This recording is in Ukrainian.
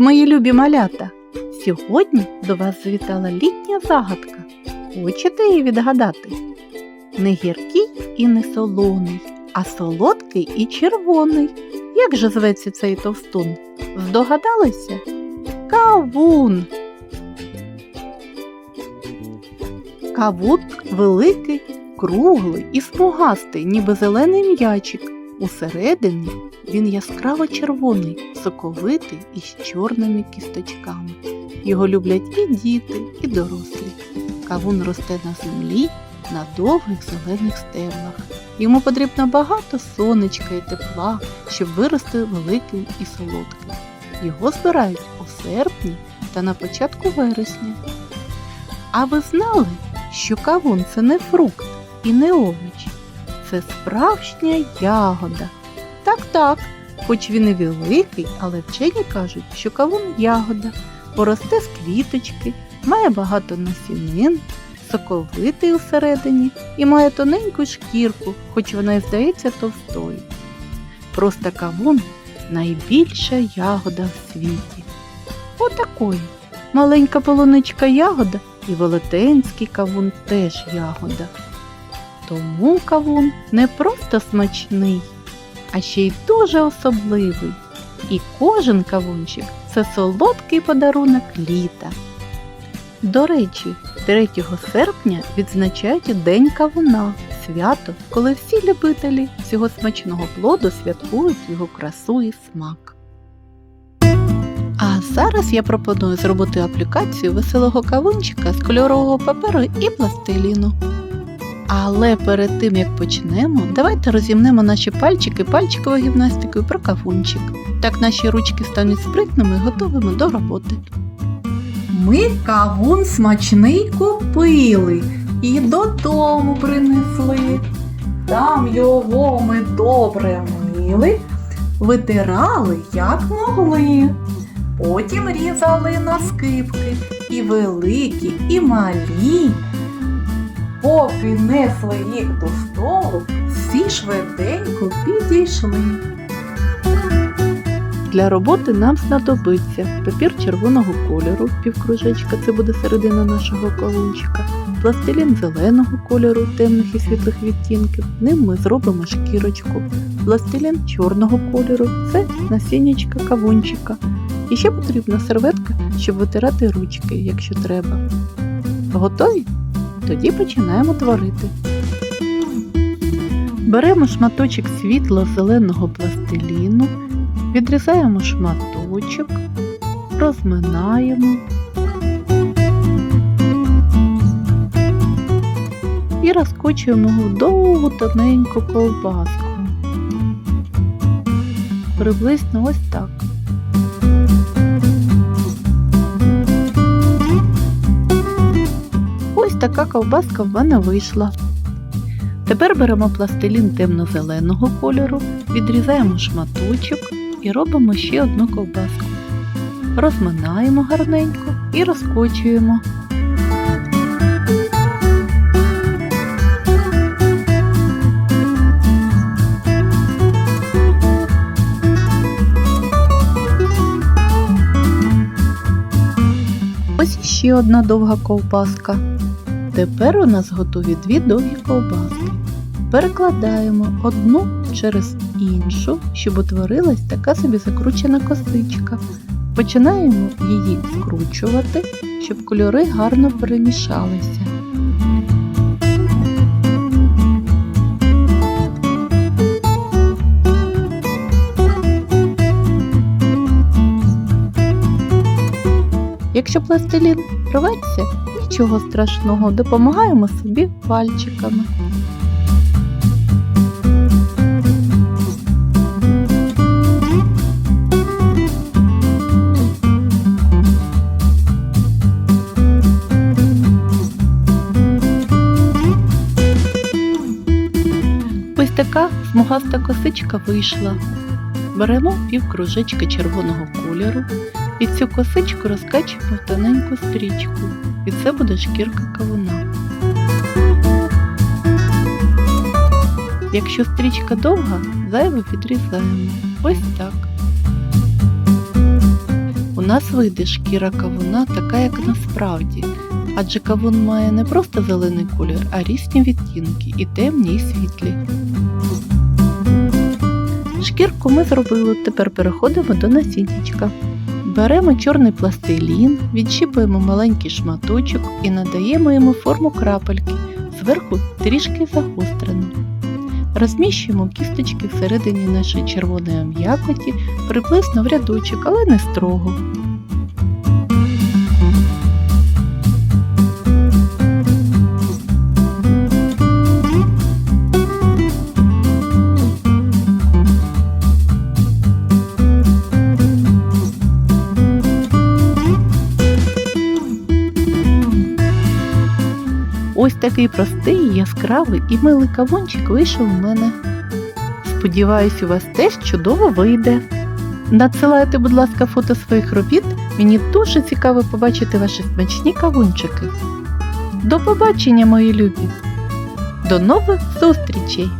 мої любі малята! Сьогодні до вас завітала літня загадка. Хочете її відгадати? Не гіркий і не солоний, а солодкий і червоний. Як же зветься цей товстун? Здогадалися? Кавун. Кавун великий, круглий і смугастий, ніби зелений м'ячик. Усередині він яскраво червоний, соковитий і з чорними кісточками. Його люблять і діти, і дорослі. Кавун росте на землі на довгих зелених стеблах. Йому потрібно багато сонечка і тепла, щоб вирости великим і солодким. Його збирають у серпні та на початку вересня. А ви знали, що кавун це не фрукт і не овоч, це справжня ягода. Так, так, хоч він і великий, але вчені кажуть, що кавун ягода, поросте з квіточки, має багато насінин, соковитий усередині і має тоненьку шкірку, хоч вона й здається товстою. Просто кавун найбільша ягода в світі. Отакої. Маленька полуничка ягода і велетенський кавун теж ягода. Тому кавун не просто смачний, а ще й дуже особливий. І кожен кавунчик це солодкий подарунок літа. До речі, 3 серпня відзначають День кавуна, свято, коли всі любителі цього смачного плоду святкують його красу і смак. А зараз я пропоную зробити аплікацію веселого кавунчика з кольорового паперу і пластиліну. Але перед тим як почнемо, давайте розімнемо наші пальчики пальчиковою гімнастикою про кавунчик. Так наші ручки стануть спритними і готовими до роботи. Ми кавун смачний купили і додому принесли. Там його ми добре мили, витирали як могли. Потім різали на скипки і великі, і малі. Поки несли їх до столу, всі швиденько підійшли. Для роботи нам знадобиться папір червоного кольору, півкружечка, це буде середина нашого кавунчика, пластилін зеленого кольору, темних і світлих відтінків. Ним ми зробимо шкірочку, пластилін чорного кольору це насіннячка кавунчика. І ще потрібна серветка, щоб витирати ручки, якщо треба. Готові? Тоді починаємо творити. Беремо шматочок світло-зеленого пластиліну, відрізаємо шматочок, розминаємо і розкочуємо в довгу тоненьку ковбаску. Приблизно ось так. Така ковбаска в мене вийшла. Тепер беремо пластилін темно-зеленого кольору, відрізаємо шматочок і робимо ще одну ковбаску. Розминаємо гарненько і розкочуємо. Ось ще одна довга ковбаска. Тепер у нас готові дві довгі ковбаски. Перекладаємо одну через іншу, щоб утворилась така собі закручена косичка. Починаємо її скручувати, щоб кольори гарно перемішалися. Якщо пластилін рветься, нічого страшного, допомагаємо собі пальчиками. Ось така смугаста косичка вийшла. Беремо пів кружечки червоного кольору і цю косичку розкачуємо в тоненьку стрічку. І це буде шкірка кавуна. Якщо стрічка довга, зайве підрізаємо. Ось так. У нас вийде шкіра кавуна така, як насправді. Адже кавун має не просто зелений колір, а різні відтінки і темні, і світлі. Шкірку ми зробили, тепер переходимо до насіннячка. Беремо чорний пластилін, відщіпуємо маленький шматочок і надаємо йому форму крапельки, зверху трішки загострену. Розміщуємо кісточки всередині нашої червоної м'якоті приблизно в рядочок, але не строго. Ось такий простий, яскравий і милий кавунчик вийшов у мене. Сподіваюсь, у вас теж чудово вийде. Надсилайте, будь ласка, фото своїх робіт. Мені дуже цікаво побачити ваші смачні кавунчики. До побачення, мої любі! До нових зустрічей!